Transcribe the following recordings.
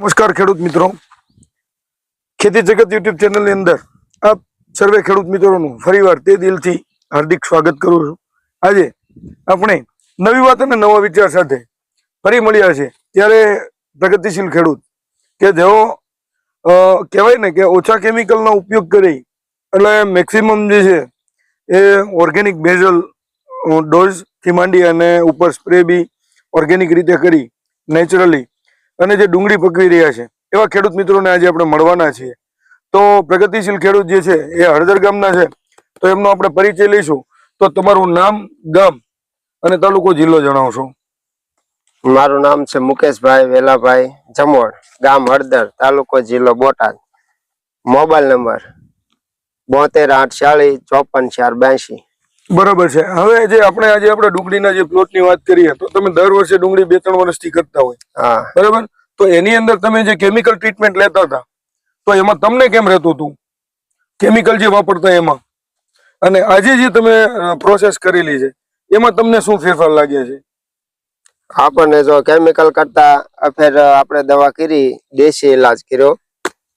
નમસ્કાર ખેડૂત મિત્રો. ખેતી જગત યુટ્યુબ ચેનલની અંદર આપ સર્વે ખેડૂત મિત્રોનું ફરીવાર તે દિલથી હાર્દિક સ્વાગત કરું છું. આજે આપણે નવી વાત અને નવા વિચાર સાથે ફરી મળ્યા છે. ત્યારે પ્રગતિશીલ ખેડૂત કે જેઓ કહેવાય ને કે ઓછા કેમિકલનો ઉપયોગ કરી એટલે મેક્સિમમ જે છે એ ઓર્ગેનિક બેઝલ ડોઝથી માંડી અને ઉપર સ્પ્રે બી ઓર્ગેનિક રીતે કરી નેચરલી અને જે ડુંગળી પકવી રહ્યા છે, એવા ખેડૂત મિત્રોને આજે આપણે મળવાના છીએ. તો પ્રગતિશીલ ખેડૂત જે છે, એ હળદર ગામના છે. તો એમનો આપણે પરિચય લઈશું. તો તમારું નામ, ગામ અને તાલુકો જિલ્લો જણાવશો. મારું નામ છે મુકેશભાઈ વેલાભાઈ જમોડ, ગામ હળદર, તાલુકો જિલ્લો બોટાદ. મોબાઈલ નંબર બોતેર આઠ ચાલીસ ચોપન ચાર બ્યાસી. બરાબર છે. હવે જે આપણે આજે આપણે ડુંગળીના જે પ્લોટની વાત કરીએ તો તમે દર વર્ષે ડુંગળી બે ત્રણ વર્ષથી કરતા હોય. હા. બરાબર? તો એની અંદર તમે જે કેમિકલ ટ્રીટમેન્ટ લેતા હતા તો એમાં તમને કેમ રહેતું હતું? કેમિકલ જે વાપરતા એમાં. અને આજે જે તમે પ્રોસેસ કરેલી છે એમાં તમને શું ફેરફાર લાગે છે? આપણને જો કેમિકલ કરતા ફેર આપણે દવા કરી દેશી ઇલાજ કર્યો.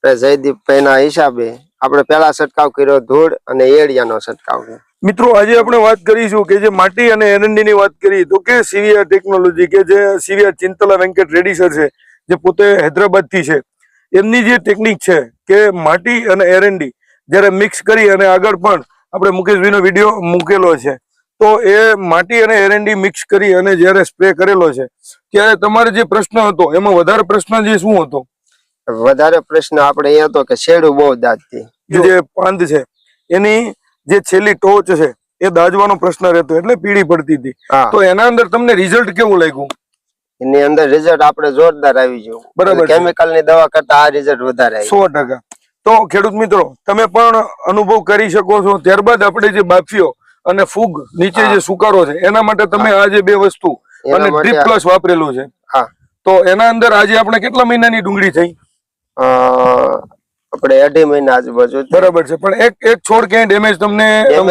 જયદીપ જયદીપભાઈ ના હિસાબે આપણે પેલા છંટકાવ કર્યો ધૂળ અને એડિયાનો છંટકાવ કર્યો. મિત્રો આજે આપણે વાત કરીશું કે જે માટી અને એરંડી ની વાત કરી તો કે સીવીઆર ટેકનોલોજી કે જે સીવીઆર ચિંતલા વેંકટ રેડ્ડી સર છે જે પોતે હૈદરાબાદથી છે. એમની જે ટેકનિક છે કે માટી અને એરંડી જ્યારે મિક્સ કરી અને આગળ પણ આપણે મુકેશભાઈનો વીડિયો મૂકેલો છે. તો એ માટી અને એરંડી મિક્સ કરી અને જ્યારે સ્પ્રે કરેલો છે ત્યારે તમારે જે પ્રશ્ન હતો એમાં વધારે પ્રશ્ન જે શું હતો? વધારે પ્રશ્ન આપણે એ હતો કે શેડું બહુ દાંતથી. જે પાંદ છે એની જે છેલ્લી ટોચ છે એ દાજવાનો પ્રશ્ન રહેતો એટલે પીળી પડતી હતી. તો એના અંદર તમને રિઝલ્ટ કેવું લાગ્યું? એની અંદર રિઝલ્ટ આપણે જોરદાર આવી ગયું. બરાબર કેમિકલની દવા કરતા આ રિઝલ્ટ વધારે સો ટકા. તો ખેડૂત મિત્રો તમે પણ અનુભવ કરી શકો છો. ત્યારબાદ આપણે જે બાફીઓ અને ફૂગ નીચે જે સુકારો છે એના માટે તમે આ જે બે વસ્તુ અને ડ્રીપ પ્લસ વાપરેલું છે. હા. તો એના અંદર આજે આપણે કેટલા મહિનાની ડુંગળી થઈ? આપણે અઢી મહિના આજુબાજુ બરાબર છે. પણ એક એક છોડ ક્યાંય ડેમેજ તમને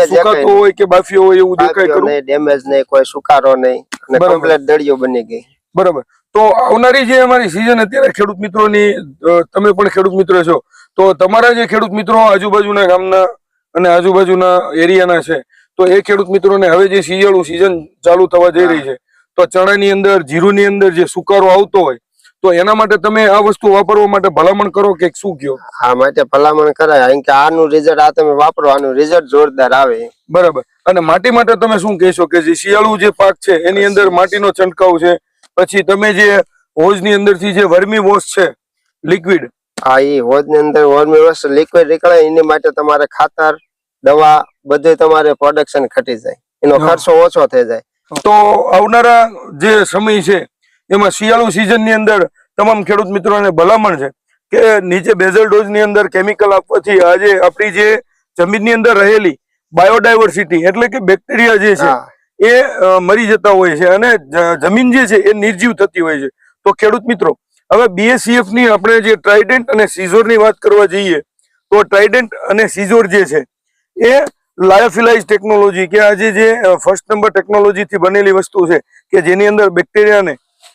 સુકાતો હોય કે બાફ્યો હોય એવું દેખાય કરું ડેમેજ નહીં કોઈ સુકારો નહીં. અને. કમ્પ્લીટ દળિયો બની ગઈ. બરાબર. તો આવનારી જે અમારી સિઝન અત્યારે ખેડૂત મિત્રોની તમે પણ ખેડૂત મિત્રો છો. તો તમારા જે ખેડૂત મિત્રો આજુબાજુના ગામના અને આજુબાજુના એરિયાના છે તો એ ખેડૂત મિત્રોને હવે જે શિયાળુ સિઝન ચાલુ થવા જઈ રહી છે તો ચણાની અંદર જીરુની અંદર જે સુકારો આવતો હોય તો એના માટે તમે આ વસ્તુ વાપરવા માટે ભલામણ કરો કે શું કયો? આ માટે ભલામણ કરાય. કારણ કે આનું રિઝલ્ટ આ તમે વાપરો આનું રિઝલ્ટ જોરદાર આવે. બરાબર. અને માટી માટે તમે શું કહેશો કે જે શિયાળુ જે પાક છે એની અંદર માટીનો છંટકાવ છે. પછી તમે જે હોજની અંદરથી જે વર્મી વોશ છે લિક્વિડ આ એ હોજની અંદર વર્મી વોશ લિક્વિડ નીકળે એની માટે તમારે ખાતર દવા બધું તમારે પ્રોડક્શન ઘટી જાય. એનો ખર્ચો ઓછો થઈ જાય. તો આવનારા જે સમય છે એમાં શિયાળુ સિઝનની અંદર તમામ ખેડૂત મિત્રોને ભલામણ છે કે નીચે બેઝલ ડોઝની અંદર કેમિકલ આપવાથી આજે આપણી જે જમીનની અંદર રહેલી બાયોડાયવર્સિટી એટલે કે બેક્ટેરિયા જે છે એ મરી જતા હોય છે અને જમીન જે છે એ નિર્જીવ થતી હોય છે. તો ખેડૂત મિત્રો હવે બીએસસીએફની આપણે જે ટ્રાઇડેન્ટ અને સિઝોરની વાત કરવા જઈએ તો ટ્રાઇડેન્ટ અને સિઝોર જે છે એ લાયોફિલાઇઝ ટેકનોલોજી કે આજે જે ફર્સ્ટ નંબર ટેકનોલોજી થી બનેલી વસ્તુ છે કે જેની અંદર બેક્ટેરિયાને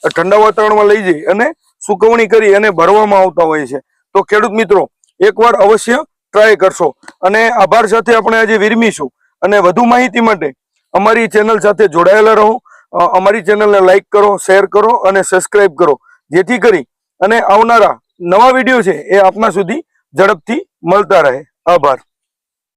ઠંડા વાતાવરણમાં લઈ જઈ અને સુકવણી કરી અને ભરવામાં આવતા હોય છે. તો ખેડૂત મિત્રો, એકવાર અવશ્ય ટ્રાય કરશો. અને આભાર સાથે આપણે આજે વિરમીશું. અને વધુ માહિતી માટે અમારી ચેનલ સાથે જોડાયેલા રહો. અમારી ચેનલને લાઇક કરો શેર કરો અને સબસ્ક્રાઈબ કરો. જેથી કરી અને આવનારા નવા વીડિયો છે એ આપના સુધી ઝડપથી મળતા રહે. આભાર.